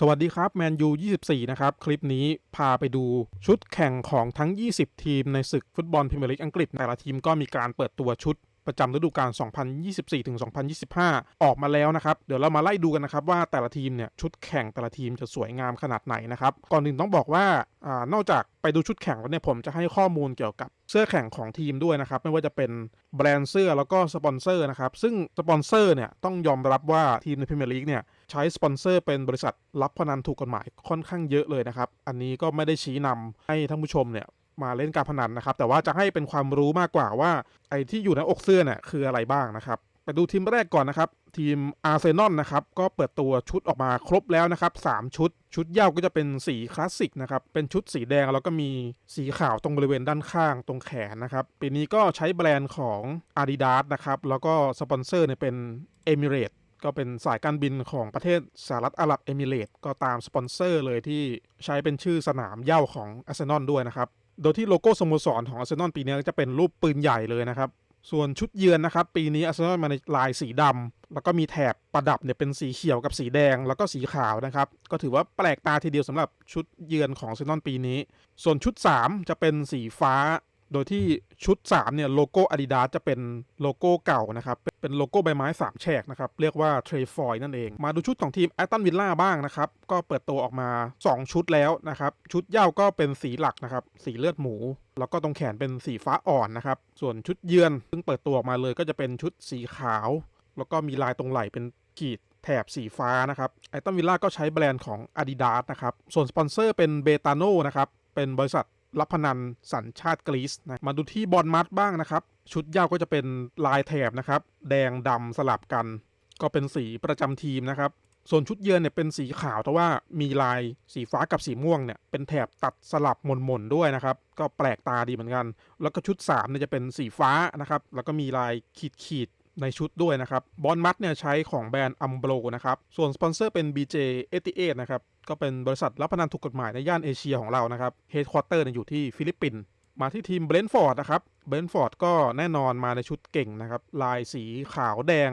สวัสดีครับแมนยู24 นะครับ คลิปนี้พาไปดูชุดแข่งของทั้ง 20 ทีมในศึกฟุตบอลพรีเมียร์ลีกอังกฤษแต่ละทีมก็มีการเปิดตัวชุด ประจำฤดูกาล 2024-2025 ออกมาแล้วนะครับ เดี๋ยวเรามาไล่ดูกันนะครับว่าแต่ละทีมเนี่ยชุดแข่งแต่ละทีมจะสวยงามขนาดไหนนะครับ ก่อนอื่นต้องบอกว่าอานอกจากไปดูชุดแข่งแล้วเนี่ยผมจะให้ข้อมูลเกี่ยวกับเสื้อแข่งของทีมด้วยนะครับ ไม่ว่าจะเป็นแบรนด์เสื้อแล้วก็สปอนเซอร์นะครับ ซึ่งสปอนเซอร์เนี่ยต้องยอมรับว่าทีมในพรีเมียร์ลีกเนี่ยใช้สปอนเซอร์เป็นบริษัทรับพนันถูกกฎหมายค่อนข้างเยอะเลยนะครับ อันนี้ก็ไม่ได้ชี้นำให้ท่านผู้ชมเนี่ย มาเล่นการพนันนะครับ แต่ว่าจะให้เป็นความรู้มากกว่าว่า ไอ้ที่อยู่ในอกเสื้อเนี่ยคืออะไรบ้างนะครับไปดูทีมแรกก่อนนะครับ ทีมอาร์เซนอลนะครับ ก็เปิดตัวชุดออกมาครบแล้วนะครับ 3 ชุด ชุดเย้าก็จะเป็นสีคลาสสิกนะครับ เป็นชุดสีแดงแล้วก็มีสีขาวตรงบริเวณด้านข้างตรงแขนนะครับ ปีนี้ก็ใช้แบรนด์ของ Adidas นะครับ แล้วก็สปอนเซอร์เนี่ยเป็น e m i r a t e ก็เป็นสายการบินของประเทศสหรัฐอาหรับเอมิเรต์ก็ตามสปอนเซอร์เลยที่ใช้เป็นชื่อสนามเย้าของอาร์เซนอลด้วยนะครับ โดยที่โลโก้สโมสรของอาร์เซนอลปีนี้จะเป็นรูปปืนใหญ่เลยนะครับ ส่วนชุดเยือนนะครับ ปีนี้อาร์เซนอลมาในลายสีดำแล้วก็มีแถบประดับเนี่ยเป็นสีเขียวกับสีแดง แล้วก็สีขาวนะครับ ก็ถือว่าแปลกตาทีเดียวสำหรับชุดเยือนของอาร์เซนอลปีนี้ ส่วนชุด 3 จะเป็นสีฟ้า โดยที่ชุด 3 เนี่ย โลโก้ Adidas จะเป็นโลโก้เก่านะครับ เป็นโลโก้ใบไม้ 3 แฉกนะครับ เรียกว่าเทรฟอยนั่นเอง มาดูชุดของทีมแอตตันวิลล่าบ้างนะครับ ก็เปิดตัวออกมา 2 ชุดแล้วนะครับ ชุดเย้าก็เป็นสีหลักนะครับ สีเลือดหมู แล้วก็ตรงแขนเป็นสีฟ้าอ่อนนะครับ ส่วนชุดเยือนซึ่งเปิดตัวออกมาเลยก็จะเป็นชุดสีขาว แล้วก็มีลายตรงไหล่เป็นขีดแถบสีฟ้านะครับไอตันวิลล่าก็ใช้แบรนด์ของ Adidas นะครับ ส่วนสปอนเซอร์เป็นเบตาโนนะครับ เป็นบริษัท รับพนันสัญชาติกรีซนะมาดูที่บอลมัดบ้างนะครับ ชุดย้าก็จะเป็นลายแถบนะครับ แดงดำสลับกัน ก็เป็นสีประจำทีมนะครับ ส่วนชุดเยือนเนี่ยเป็นสีขาวแต่ว่ามีลายสีฟ้ากับสีม่วงเนี่ยเป็นแถบตัดสลับหม่นๆด้วยนะครับ ก็แปลกตาดีเหมือนกัน แล้วก็ชุด3เนี่ยจะเป็นสีฟ้านะครับ แล้วก็มีลายขีดๆ ในชุดด้วยนะครับบอลมัดเนี่ยใช้ของแบรนด์อัมโบรนะครับส่วนสปอนเซอร์เป็น BJ88 นะครับก็เป็นบริษัทรับพนันถูกกฎหมายในย่านเอเชียของเรานะครับเฮดค q u เตอร์อยู่ที่ฟิลิปปินส์มาที่ทีมเบรนท์ฟอร์ดนะครับเบรนท์ฟอร์ดก็แน่นอนมาในชุดเก่งนะครับลายสีขาวแดง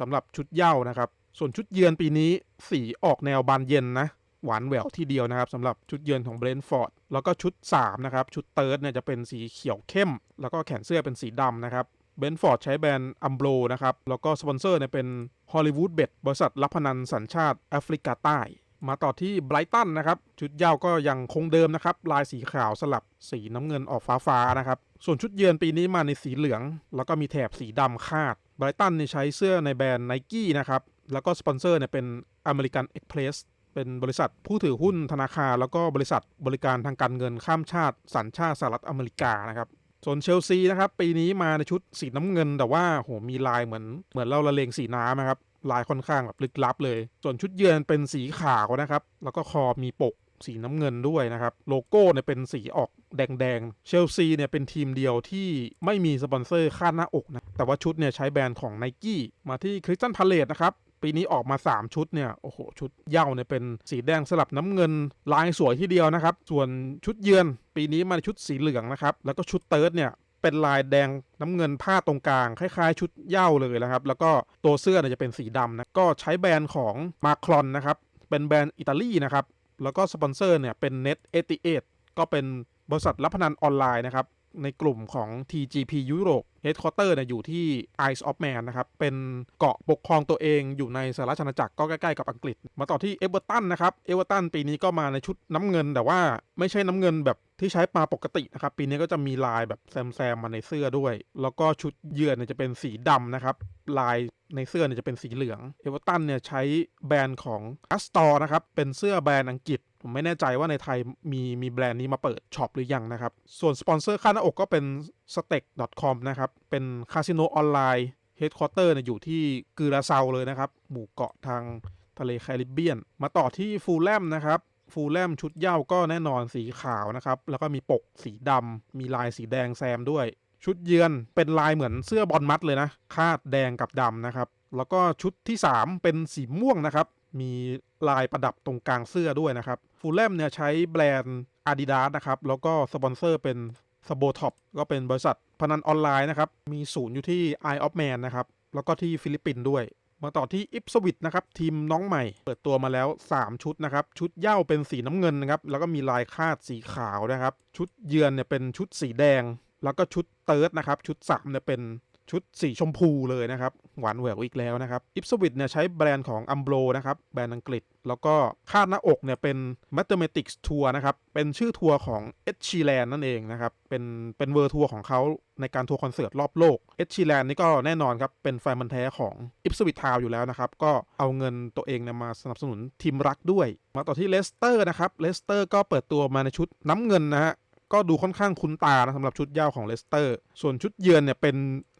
สำหรับชุดเย้านะครับส่วนชุดเยือนปีนี้สีออกแนวบานเย็นนะหวานแหววที่เดียวนะครับสำหรับชุดเยือนของเบรนท์ฟอร์ดแล้วก็ชุด 3 นะครับ ชุดเติร์ดเนี่ยจะเป็นสีเขียวเข้ม แล้วก็แขนเสื้อเป็นสีดำนะครับ เบนฟอร์ดใช้แบรนด์อัมโบรนะครับ แล้วก็สปอนเซอร์เนี่ยเป็นฮอลลีวูดเบดบริษัทรับพนันสัญชาติแอฟริกาใต้ มาต่อที่ไบรตันนะครับ ชุดเย้าก็ยังคงเดิมนะครับ ลายสีขาวสลับสีน้ำเงินออกฟ้าฟ้าๆนะครับ ส่วนชุดเยือนปีนี้มาในสีเหลือง แล้วก็มีแถบสีดำคาดไบรตันเนี่ยใช้เสื้อในแบรนด์ไนกี้นะครับ แล้วก็สปอนเซอร์เนี่ยเป็นอเมริกันเอ็กเพรสเป็นบริษัทผู้ถือหุ้นธนาคาร แล้วก็บริษัทบริการทางการเงินข้ามชาติ สัญชาติสหรัฐอเมริกานะครับ ส่วนเชลซีนะครับปีนี้มาในชุดสีน้ำเงิน แต่ว่าโหมีลายเหมือนเหมือนเราละเลงสีน้ำนะครับลายค่อนข้างแบบลึกลับเลย ส่วนชุดเยือนเป็นสีขาวนะครับ แล้วก็คอมีปกสีน้ำเงินด้วยนะครับ โลโก้เนี่ยเป็นสีออก แดงๆ เชลซีเนี่ยเป็นทีมเดียวที่ไม่มีสปอนเซอร์คาดหน้าอกนะ แต่ว่าชุดเนี่ยใช้แบรนด์ของ n i กี้มาที่คริสตันพาเลตนะครับ ปีนี้ออกมา 3 ชุดเนี่ย โอ้โห ชุดเย้าเนี่ยเป็นสีแดงสลับน้ำเงิน ลายสวยที่เดียวนะครับ ส่วนชุดเยือน ปีนี้มาชุดสีเหลืองนะครับ แล้วก็ชุดเติร์ดเนี่ยเป็นลายแดงน้ำเงินผ้าตรงกลาง คล้ายๆ ชุดเย้าเลยนะครับ แล้วก็ตัวเสื้อเนี่ยจะเป็นสีดำนะก็ใช้แบรนด์ของมาครอนนะครับเป็นแบรนด์อิตาลีนะครับแล้วก็สปอนเซอร์เนี่ยเป็น Net 88ก็เป็น บริษัทรับพนันออนไลน์นะครับในกลุ่มของ TGP ยุโรป Headquarter เนี่ยอยู่ที่ Isle of Man นะครับ เป็นเกาะปกครองตัวเองอยู่ในสหราชอาณาจักรก็ใกล้ ๆ กับอังกฤษ มาต่อที่เอเวอร์ตันนะครับ เอเวอร์ตันปีนี้ก็มาในชุดน้ำเงิน แต่ว่าไม่ใช่น้ำเงินแบบที่ใช้มาปกตินะครับ ปีนี้ก็จะมีลายแบบแซมๆมาในเสื้อด้วย แล้วก็ชุดเยือนเนี่ยจะเป็นสีดำนะครับ ลายในเสื้อเนี่ยจะเป็นสีเหลือง เอเวอร์ตันเนี่ยใช้แบรนด์ของ a s t o r นะครับ เป็นเสื้อแบรนด์อังกฤษ ผมไม่แน่ใจว่าในไทยมีมีแบรนด์นี้มาเปิดช็อปหรือยังนะครับ ส่วนสปอนเซอร์ค่าหน้าอกก็เป็น stake.com นะครับ เป็นคาสิโนออนไลน์เฮดค q u เตอร์เนี่ยอยู่ที่กือราเซาเลยนะครับ หมู่เกาะทางทะเลแคริบเบียน มาต่อที่ฟูลแลมนะครับ ฟูลแลมชุดเย้าก็แน่นอนสีขาวนะครับ แล้วก็มีปกสีดำมีลายสีแดงแซมด้วย ชุดเยือนเป็นลายเหมือนเสื้อบอลมัดเลยนะ คาดแดงกับดำนะครับ แล้วก็ชุดที่ 3 เป็นสีม่วงนะครับ มีลายประดับตรงกลางเสื้อด้วยนะครับฟูลแลมเนี่ยใช้แบรนด์ Adidas นะครับ แล้วก็สปอนเซอร์เป็นสโบท็อปก็เป็นบริษัทพนันออนไลน์นะครับ มีศูนย์อยู่ที่ Eye of Man นะครับ แล้วก็ที่ฟิลิปปินส์ด้วย มาต่อที่อิปสวิตนะครับ ทีมน้องใหม่ เปิดตัวมาแล้ว 3 ชุดนะครับ ชุดเย้าเป็นสีน้ำเงินนะครับ แล้วก็มีลายคาดสีขาวนะครับ ชุดเยือนเนี่ยเป็นชุดสีแดง แล้วก็ชุดเติร์ดนะครับ ชุด3เนี่ยเป็น ชุดสีชมพูเลยนะครับ หวานแหววอีกแล้วนะครับอิปสวิตเนี่ยใช้แบรนด์ของอัมโบรนะครับ แบรนด์อังกฤษ แล้วก็คาดหน้าอกเนี่ยเป็น Mathematics Tour นะครับ เป็นชื่อทัวร์ของเอชชีแลนนั่นเองนะครับ เป็นเป็นเวอร์ทัวร์ของเขาในการทัวร์คอนเสิร์ตรอบโลกเอชชีแลนนี่ก็แน่นอนครับ เป็นแฟนมันแท้ของอิปสวิตทาวอยู่แล้วนะครับ ก็เอาเงินตัวเองเนี่ยมาสนับสนุนทีมรักด้วย มาต่อที่เลสเตอร์นะครับเลสเตอร์ก็เปิดตัวมาในชุดน้ำเงินนะฮะ ก็ดูค่อนข้างคุ้นตานะสำหรับชุดเย้าของเลสเตอร์ ส่วนชุดเยือนเนี่ยเป็น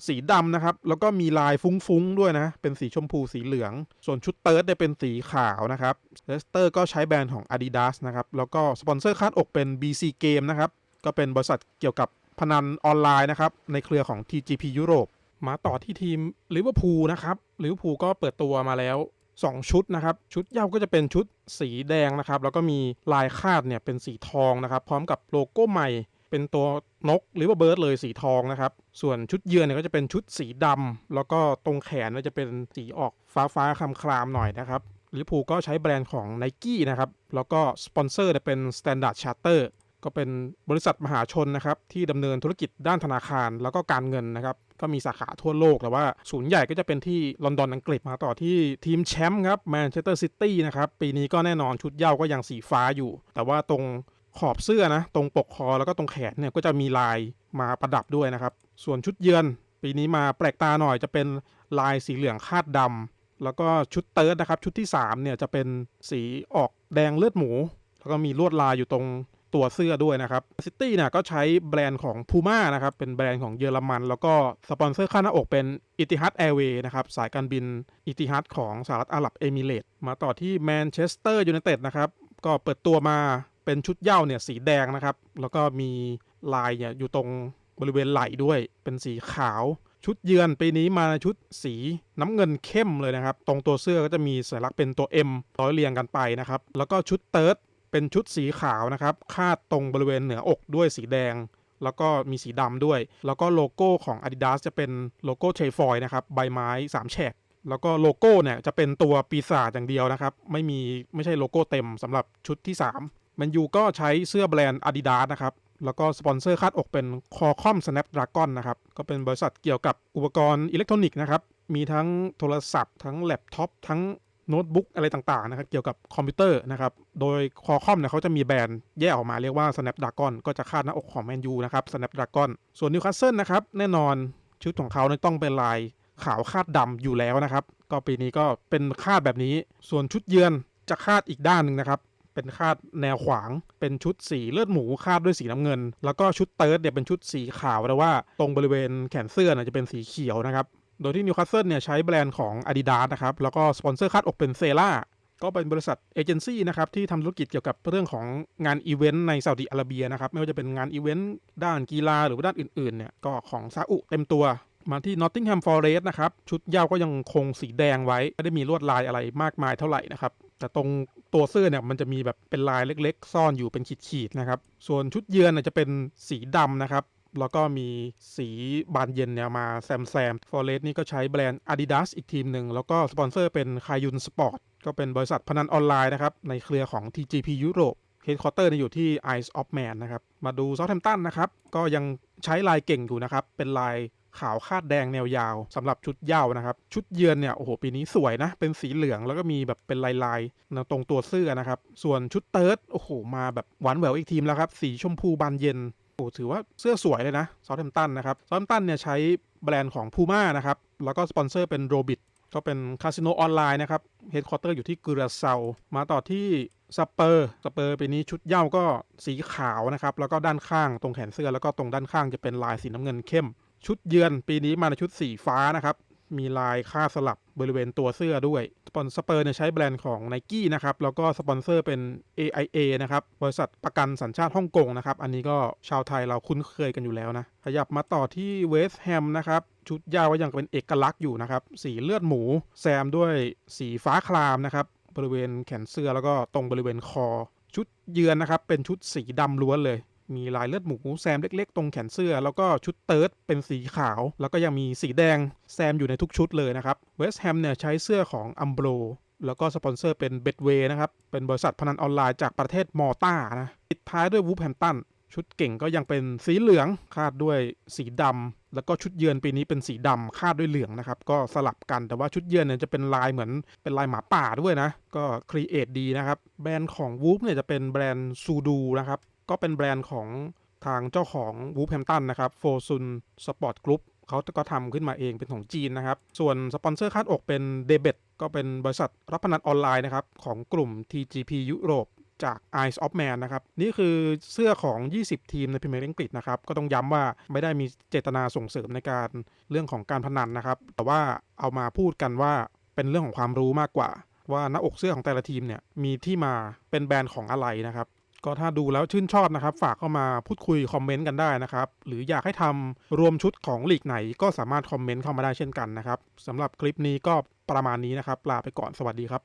สีดำนะครับ แล้วก็มีลายฟุ้งๆด้วยนะ เป็นสีชมพูสีเหลือง ส่วนชุดเติร์ดเนี่ยเป็นสีขาวนะครับเลสเตอร์ก็ใช้แบรนด์ของ Adidas นะครับ แล้วก็สปอนเซอร์คาดอกเป็น BC Game นะครับ ก็เป็นบริษัทเกี่ยวกับพนันออนไลน์นะครับ ในเครือของ TGP ยุโรป มาต่อที่ทีมลิเวอร์พูลนะครับ ลิเวอร์พูลก็เปิดตัวมาแล้ว 2 ชุดนะครับ ชุดเย้าก็จะเป็นชุดสีแดงนะครับ แล้วก็มีลายคาดเนี่ยเป็นสีทองนะครับ พร้อมกับโลโก้ใหม่เป็นตัวนกหรือว่าเบิร์ดเลยสีทองนะครับ ส่วนชุดเยือนเนี่ยก็จะเป็นชุดสีดำแล้วก็ตรงแขนเนี่ยจะเป็นสีออกฟ้าฟ้าๆคลามคลามๆหน่อยนะครับลิเวอร์พูลก็ใช้แบรนด์ของ n i กี้นะครับ แล้วก็สปอนเซอร์เนี่ยเป็น Standard Charter ก็เป็นบริษัทมหาชนนะครับที่ดำเนินธุรกิจด้านธนาคารแล้วก็การเงินนะครับก็มีสาขาทั่วโลกแต่ว่าศูนย์ใหญ่ก็จะเป็นที่ลอนดอนอังกฤษมาต่อที่ทีมแชมป์ครับแมนเชสเตอร์ซิตี้นะครับปีนี้ก็แน่นอนชุดเย้าก็ยังสีฟ้าอยู่ แต่ว่าตรงขอบเสื้อนะตรงปกคอแล้วก็ตรงแขนเนี่ยก็จะมีลายมาประดับด้วยนะครับ ส่วนชุดเยือน ปีนี้มาแปลกตาหน่อยจะเป็นลายสีเหลืองคาดดำแล้วก็ชุดเติร์ดนะครับชุดที่3เนี่ยจะเป็นสีออกแดงเลือดหมู แล้วก็มีลวดลายอยู่ตรง ตัวเสื้อด้วยนะครับซิตี้เนี่ยก็ใช้แบรนด์ของ Puma นะครับ เป็นแบรนด์ของเยอรมัน แล้วก็สปอนเซอร์ข้าหน้าอกเป็นอิติฮัดแอร์เวย์นะครับ สายการบินอิติฮัดของสหรัฐอาหรับเอมิเรตส์มาต่อที่แมนเชสเตอร์ยูไนเต็ดนะครับ ก็เปิดตัวมาเป็นชุดเย้าเนี่ยสีแดงนะครับ แล้วก็มีลายเนี่ยอยู่ตรงบริเวณไหล่ด้วยเป็นสีขาวชุดเยือนปีนี้มาชุดสีน้ำเงินเข้มเลยนะครับ ตรงตัวเสื้อก็จะมีสัญลักษณ์เป็นตัว M ร้อยเรียงกันไปนะครับ แล้วก็ชุดเติร์ด เป็นชุดสีขาวนะครับคาดตรงบริเวณเหนืออกด้วยสีแดง แล้วก็มีสีดำด้วย แล้วก็โลโก้ของ Adidas จะเป็นโลโก้เชฟอยนะครับใบไม้3แฉกแล้วก็โลโก้เนี่ยจะเป็นตัวปีศาจอย่างเดียวนะครับ ไม่มีไม่ใช่โลโก้เต็มสำหรับชุดที่3มันยูก็ใช้เสื้อแบรนด์ Adidas นะครับ แล้วก็สปอนเซอร์คาดอกเป็น Qualcomm Snapdragon นะครับ ก็เป็นบริษัทเกี่ยวกับอุปกรณ์อิเล็กทรอนิกส์นะครับ มีทั้งโทรศัพท์ ทั้งแล็ปท็อปทั้ง โน้ตบุ๊กอะไรต่างๆนะครับเกี่ยวกับคอมพิวเตอร์นะครับ โดย Qualcomm เนี่ยเขาจะมีแบรนด์แยกออกมาเรียกว่า Snapdragon ก็จะคาดหน้าอกของแมนยูนะครับ Snapdragon ส่วน Newcastle นะครับ แน่นอนชุดของเขาเนี่ยต้องเป็นลายขาวคาดดำอยู่แล้วนะครับ ก็ปีนี้ก็เป็นคาดแบบนี้ ส่วนชุดเยือนจะคาดอีกด้านหนึ่งนะครับเป็นคาดแนวขวาง เป็นชุดสีเลือดหมูคาดด้วยสีน้ำเงิน แล้วก็ชุดเติร์ดเนี่ยเป็นชุดสีขาวแต่ว่าตรงบริเวณแขนเสื้อนะจะเป็นสีเขียวนะครับ โดยที่นิวคาสเซิลเนี่ยใช้แบรนด์ของ Adidas นะครับ แล้วก็สปอนเซอร์คาดอกเป็นเซล่าก็เป็นบริษัทเอเจนซี่นะครับที่ทำธุรกิจเกี่ยวกับเรื่องของงานอีเวนต์ในซาอุดิอาระเบียนะครับ ไม่ว่าจะเป็นงานอีเวนต์ด้านกีฬาหรือว่าด้านอื่นๆเนี่ยก็ของซาอุเต็มตัวมาที่ Nottingham Forest นะครับ ชุดย้าก็ยังคงสีแดงไว้ ไม่ได้มีลวดลายอะไรมากมายเท่าไหร่นะครับ แต่ตรงตัวเสื้อเนี่ยมันจะมีแบบเป็นลายเล็กๆ ซ่อนอยู่เป็นขีดๆนะครับ ส่วนชุดเยือนจะเป็นสีดำนะครับ แล้วก็มีสีบานเย็นเนี่ยมาแซมแซมฟอเรสนี่ก็ใช้แบรนด์ Adidas อีกทีมหนึ่ง แล้วก็สปอนเซอร์เป็นคายุนสปอร์ตก็เป็นบริษัทพนันออนไลน์นะครับ ในเครือของ TGP ยุโรปเฮดคอร์เตอร์อยู่ที่ Eyes of Man นะครับ มาดูซ o า t แ a ม p ตันนะครับ ก็ยังใช้ลายเก่งอยู่นะครับ เป็นลายขาวคาดแดงแนวยาวสำหรับชุดเย้านะครับ ชุดเยือนเนี่ยโอ้โหปีนี้สวยนะ เป็นสีเหลืองแล้วก็มีแบบเป็นลายลายนะตรงตัวเสื้อนะครับ ส่วนชุดเติร์ดโอ้โหมาแบบหวานแหววอีกทีมแล้วครับ สีชมพูบานเย็น โอ้ถือว่าเสื้อสวยเลยนะซอ t แ a มตันนะครับซอ t แ a มตันเนี่ยใช้แบรนด์ของ Puma นะครับ แล้วก็สปอนเซอร์เป็นโรบิ t ก็เป็นคาสิโนออนไลน์นะครับเฮดคอร์เตอร์อยู่ที่กุราเซามาต่อที่สเปอร์สเปอร์ปีนี้ชุดเย้าก็สีขาวนะครับ แล้วก็ด้านข้างตรงแขนเสื้อแล้วก็ตรงด้านข้างจะเป็นลายสีน้ำเงินเข้ม ชุดเยือนปีนี้มาในชุดสีฟ้านะครับ มีลายค่าสลับบริเวณตัวเสื้อด้วย สปอนสเปอร์เนี่ยใช้แบรนด์ของ n i กี้นะครับ แล้วก็สปอนเซอร์เป็น AIA นะครับ บริษัทประกันสัญชาติฮ่องกงนะครับ อันนี้ก็ชาวไทยเราคุ้นเคยกันอยู่แล้วนะ ขยับมาต่อที่เวสต์แฮมนะครับ ชุดยาวก็ยังเป็นเอกลักษณ์อยู่นะครับ สีเลือดหมู แซมด้วยสีฟ้าคลามนะครับ บริเวณแขนเสื้อแล้วก็ตรงบริเวณคอ ชุดเยือนนะครับ เป็นชุดสีดำล้วนเลย มีลายเลือดหมูแซมเล็กๆ ตรงแขนเสื้อ แล้วก็ชุดเติร์ดเป็นสีขาว แล้วก็ยังมีสีแดงแซมอยู่ในทุกชุดเลยนะครับเวสต์แฮมเนี่ยใช้เสื้อของอัมโบรแล้วก็สปอนเซอร์เป็นเบ d เวย์นะครับ เป็นบริษัทพนันออนไลน์จากประเทศมอร์ตานะปิดท้ายด้วยวูฟแฮมตันชุดเก่งก็ยังเป็นสีเหลืองคาดด้วยสีดำแล้วก็ชุดเยือนปีนี้เป็นสีดำคาดด้วยเหลืองนะครับ ก็สลับกันแต่ว่าชุดเยือนเนี่ยจะเป็นลายเหมือนเป็นลายหมาป่าด้วยนะ ก็ครีเอทดีนะครับ แบรนด์ของวูฟเนี่ยจะเป็นแบรนด์ซูดูนะครับ ก็เป็นแบรนด์ของทางเจ้าของวูฟแฮมตันนะครับโฟซุนสปอร์ตกรุ๊ปเขาก็ทำขึ้นมาเองเป็นของจีนนะครับ ส่วนสปอนเซอร์คาดอกเป็นเดเบตก็เป็นบริษัทรับพนันออนไลน์นะครับของกลุ่ม TGP ยุโรปจาก Eyes of Man นะครับ นี่คือเสื้อของ 20 ทีมในพรีเมียร์ลีกอังกฤษนะครับ ก็ต้องย้ำว่าไม่ได้มีเจตนาส่งเสริมในการเรื่องของการพนันนะครับ แต่ว่าเอามาพูดกันว่าเป็นเรื่องของความรู้มากกว่า ว่าหน้าอกเสื้อของแต่ละทีมเนี่ยมีที่มาเป็นแบรนด์ของอะไรนะครับ ก็ถ้าดูแล้วชื่นชอบนะครับ ฝากเข้ามาพูดคุยคอมเมนต์กันได้นะครับ หรืออยากให้ทำรวมชุดของลีกไหนก็สามารถคอมเมนต์เข้ามาได้เช่นกันนะครับสำหรับคลิปนี้ก็ประมาณนี้นะครับ ลาไปก่อนสวัสดีครับ